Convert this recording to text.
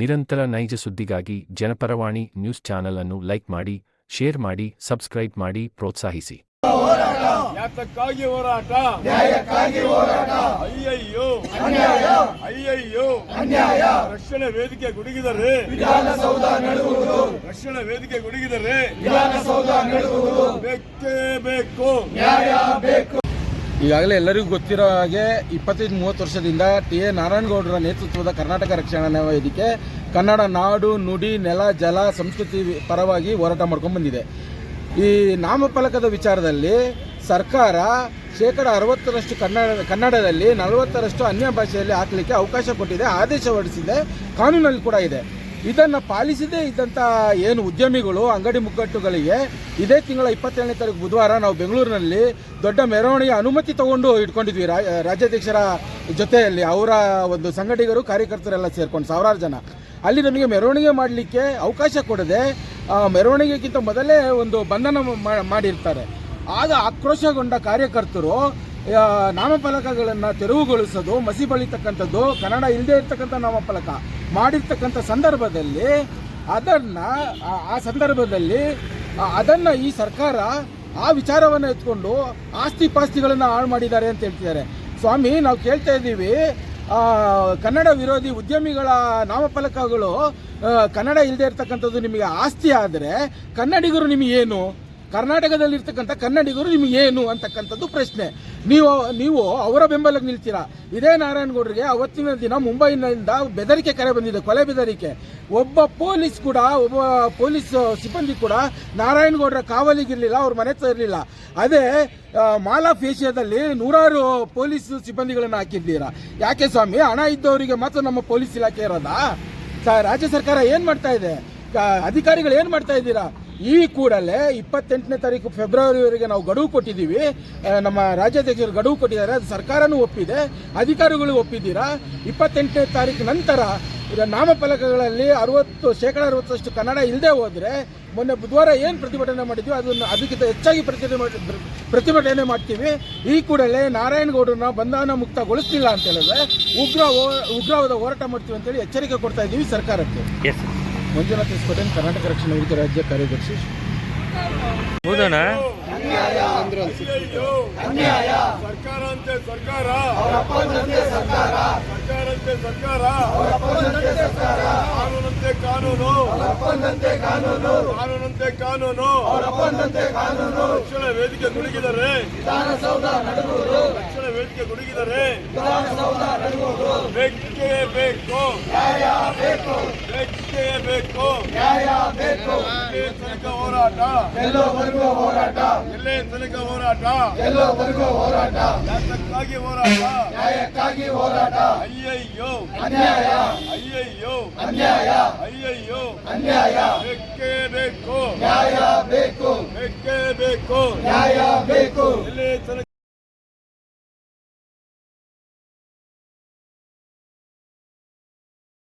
ನಿರಂತರ ನೈಜ ಸುದ್ದಿಗಾಗಿ ಜನಪರವಾಣಿ ನ್ಯೂಸ್ ಚಾನೆಲ್ ಅನ್ನು ಲೈಕ್ ಮಾಡಿ ಶೇರ್ ಮಾಡಿ ಸಬ್ಸ್ಕ್ರೈಬ್ ಮಾಡಿ ಪ್ರೋತ್ಸಾಹಿಸಿ. ಯಾತಕ್ಕಾಗಿ ಹೋರಾಟ. ನ್ಯಾಯಕ್ಕಾಗಿ ಹೋರಾಟ. ಅಯ್ಯಯ್ಯೋ ಅನ್ಯಾಯ. ಅಯ್ಯಯ್ಯೋ ಅನ್ಯಾಯ. ರಕ್ಷಣೆ ವೇದಿಕೆ ಗುಡುಗಿದರೆ. ವಿಧಾನಸೌಧ ನಡುವುದು. ರಕ್ಷಣೆ ವೇದಿಕೆ ಗುಡುಗಿದರೆ. ವಿಧಾನಸೌಧ ನಡುವುದು. ಬೇಕೇ ಬೇಕು. ಈಗಾಗಲೇ ಎಲ್ಲರಿಗೂ ಗೊತ್ತಿರೋ ಹಾಗೆ ಇಪ್ಪತ್ತೈದು, ಮೂವತ್ತು ವರ್ಷದಿಂದ ಟಿ ಎ ನಾರಾಯಣಗೌಡರ ನೇತೃತ್ವದ ಕರ್ನಾಟಕ ರಕ್ಷಣಾ ವೇದಿಕೆ ಕನ್ನಡ ನಾಡು, ನುಡಿ, ನೆಲ, ಜಲ, ಸಂಸ್ಕೃತಿ ಪರವಾಗಿ ಹೋರಾಟ ಮಾಡ್ಕೊಂಡು ಬಂದಿದೆ. ಈ ನಾಮಫಲಕದ ವಿಚಾರದಲ್ಲಿ ಸರ್ಕಾರ ಶೇಕಡ ಅರವತ್ತರಷ್ಟು ಕನ್ನಡ, ಕನ್ನಡದಲ್ಲಿ ನಲವತ್ತರಷ್ಟು ಅನ್ಯ ಭಾಷೆಯಲ್ಲಿ ಹಾಕಲಿಕ್ಕೆ ಅವಕಾಶ ಕೊಟ್ಟಿದೆ, ಆದೇಶ ಹೊರಡಿಸಿದೆ, ಕಾನೂನಲ್ಲಿ ಕೂಡ ಇದೆ. ಇದನ್ನು ಪಾಲಿಸದೇ ಇದ್ದಂಥ ಏನು ಉದ್ಯಮಿಗಳು, ಅಂಗಡಿ ಮುಗ್ಗಟ್ಟುಗಳಿಗೆ ಇದೇ ತಿಂಗಳ ಇಪ್ಪತ್ತೇಳನೇ ತಾರೀಕು ಬುಧವಾರ ನಾವು ಬೆಂಗಳೂರಿನಲ್ಲಿ ದೊಡ್ಡ ಮೆರವಣಿಗೆ ಅನುಮತಿ ತಗೊಂಡು ಇಟ್ಕೊಂಡಿದ್ವಿ. ರಾಜ್ಯಾಧ್ಯಕ್ಷರ ಜೊತೆಯಲ್ಲಿ ಅವರ ಒಂದು ಸಂಘಟಿಗರು, ಕಾರ್ಯಕರ್ತರೆಲ್ಲ ಸೇರ್ಕೊಂಡು ಸಾವಿರಾರು ಜನ. ಅಲ್ಲಿ ನಮಗೆ ಮೆರವಣಿಗೆ ಮಾಡಲಿಕ್ಕೆ ಅವಕಾಶ ಕೊಡದೆ ಮೆರವಣಿಗೆಗಿಂತ ಮೊದಲೇ ಒಂದು ಬಂಧನ ಮಾಡಿರ್ತಾರೆ. ಆಗ ಆಕ್ರೋಶಗೊಂಡ ಕಾರ್ಯಕರ್ತರು ನಾಮಫಲಕಗಳನ್ನು ತೆರವುಗೊಳಿಸೋದು, ಮಸಿ ಬಳಿತಕ್ಕಂಥದ್ದು, ಕನ್ನಡ ಇಲ್ಲದೇ ಇರತಕ್ಕಂಥ ನಾಮಫಲಕ. ಮಾಡಿರ್ತಕ್ಕಂಥ ಸಂದರ್ಭದಲ್ಲಿ ಅದನ್ನು, ಆ ಸಂದರ್ಭದಲ್ಲಿ ಅದನ್ನ ಈ ಸರ್ಕಾರ ಆ ವಿಚಾರವನ್ನು ಎತ್ಕೊಂಡು ಆಸ್ತಿ ಪಾಸ್ತಿಗಳನ್ನು ಹಾಳು ಮಾಡಿದ್ದಾರೆ ಅಂತ ಹೇಳ್ತಿದ್ದಾರೆ. ಸ್ವಾಮಿ, ನಾವು ಕೇಳ್ತಾ ಇದ್ದೀವಿ ಕನ್ನಡ ವಿರೋಧಿ ಉದ್ಯಮಿಗಳ ನಾಮಫಲಕಗಳು ಕನ್ನಡ ಇಲ್ಲದೆ ಇರ್ತಕ್ಕಂಥದ್ದು ನಿಮಗೆ ಆಸ್ತಿ ಆದರೆ ಕನ್ನಡಿಗರು ನಿಮಗೆ ಏನು? ಕರ್ನಾಟಕದಲ್ಲಿರ್ತಕ್ಕಂಥ ಕನ್ನಡಿಗರು ನಿಮಗೆ ಏನು ಅಂತಕ್ಕಂಥದ್ದು ಪ್ರಶ್ನೆ. ನೀವು ನೀವು ಅವರ ಬೆಂಬಲಕ್ಕೆ ನಿಲ್ತೀರಾ? ಇದೇ ನಾರಾಯಣಗೌಡರಿಗೆ ಅವತ್ತಿನ ದಿನ ಮುಂಬೈನಿಂದ ಬೆದರಿಕೆ ಕರೆ ಬಂದಿದೆ, ಕೊಲೆ ಬೆದರಿಕೆ. ಒಬ್ಬ ಪೊಲೀಸ್ ಕೂಡ, ಒಬ್ಬ ಪೊಲೀಸ್ ಸಿಬ್ಬಂದಿ ಕೂಡ ನಾರಾಯಣಗೌಡರ ಕಾವಲಿಗಿರಲಿಲ್ಲ, ಅವ್ರ ಮನೆ ಹತ್ರ ಇರಲಿಲ್ಲ. ಅದೇ ಮಾಲ್ ಆಫ್ ಏಷ್ಯಾದಲ್ಲಿ ನೂರಾರು ಪೊಲೀಸ್ ಸಿಬ್ಬಂದಿಗಳನ್ನು ಹಾಕಿದ್ದೀರಾ? ಯಾಕೆ ಸ್ವಾಮಿ? ಹಣ ಇದ್ದವರಿಗೆ ಮಾತ್ರ ನಮ್ಮ ಪೊಲೀಸ್ ಇಲಾಖೆ ಇರೋದಾ? ರಾಜ್ಯ ಸರ್ಕಾರ ಏನು ಮಾಡ್ತಾ ಇದೆ? ಅಧಿಕಾರಿಗಳು ಏನು ಮಾಡ್ತಾ ಇದ್ದೀರಾ? ಈ ಕೂಡಲೇ ಇಪ್ಪತ್ತೆಂಟನೇ ತಾರೀಕು ಫೆಬ್ರವರಿವರೆಗೆ ನಾವು ಗಡುವು ಕೊಟ್ಟಿದ್ದೀವಿ. ನಮ್ಮ ರಾಜ್ಯಾಧ್ಯಕ್ಷರು ಗಡುವು ಕೊಟ್ಟಿದ್ದಾರೆ. ಅದು ಸರ್ಕಾರನೂ ಒಪ್ಪಿದೆ. ಅಧಿಕಾರಿಗಳು ಒಪ್ಪಿದ್ದೀರಾ? ಇಪ್ಪತ್ತೆಂಟನೇ ತಾರೀಕು ನಂತರ ಈಗ ನಾಮಫಲಕಗಳಲ್ಲಿ ಅರವತ್ತು, ಶೇಕಡ ಅರವತ್ತಷ್ಟು ಕನ್ನಡ ಇಲ್ಲದೆ ಹೋದರೆ ಮೊನ್ನೆ ಬುಧವಾರ ಏನು ಪ್ರತಿಭಟನೆ ಮಾಡಿದ್ವಿ? ಅದನ್ನು ಅದಕ್ಕಿಂತ ಹೆಚ್ಚಾಗಿ ಪ್ರತಿಭಟನೆ ಮಾಡಿ ಪ್ರತಿಭಟನೆ ಮಾಡ್ತೀವಿ. ಈ ಕೂಡಲೇ ನಾರಾಯಣಗೌಡರನ್ನ ಬಂಧನ ಮುಕ್ತಗೊಳಿಸ್ತಿಲ್ಲ ಅಂತ ಹೇಳಿದ್ರೆ ಉಗ್ರ ಉಗ್ರವಾದ ಹೋರಾಟ ಮಾಡ್ತೀವಿ ಅಂತೇಳಿ ಎಚ್ಚರಿಕೆ ಕೊಡ್ತಾ ಇದ್ದೀವಿ ಸರ್ಕಾರಕ್ಕೆ. ಮಂಜುನಾಥ್ ಎಸ್ಕೋಟೆನ್ ಕರ್ನಾಟಕ ರಕ್ಷಣಾ ವೇದಿಕೆ ರಾಜ್ಯ ಕಾರ್ಯದರ್ಶಿ ಹೌದಣ್ಣ? ಅನ್ಯಾಯ ಸರ್ಕಾರ ಅಂತೆ ಸರ್ಕಾರ ಸರ್ಕಾರ ಅಂತೆ ಸರ್ಕಾರ ಕಾನೂನಂತೆ ಕಾನೂನು ಕಾನೂನಂತೆ ಕಾನೂನು ರಕ್ಷಣಾ ವೇದಿಕೆ ಗುಡುಗಿದರೆ ರಕ್ಷಣಾ ವೇದಿಕೆ ಗುಡುಗಿದರೆ ಬೇಕೇ ಬೇಕು? ಬೇಕೇ. ಬೇಕು. ಇಲ್ಲೇ ತನಕ ಹೋರಾಟ. ಎಲ್ಲೇ ತನಕ ಹೋರಾಟ. ಯಾತಕ್ಕಾಗಿ ಹೋರಾಟ? ನ್ಯಾಯಕ್ಕಾಗಿ ಹೋರಾಟ. ಅಯ್ಯಯ್ಯೋ. ಅನ್ಯಾಯ. ಅಯ್ಯಯ್ಯೋ. ಅನ್ಯಾಯ. ಅಯ್ಯಯ್ಯೋ. ಅನ್ಯಾಯ. ಬೇಕೇ ಬೇಕು. ನ್ಯಾಯ ಬೇಕು. ಬೇಕೇ ಬೇಕು. ನ್ಯಾಯ ಬೇಕು. ಎಲ್ಲೇ ತನಕ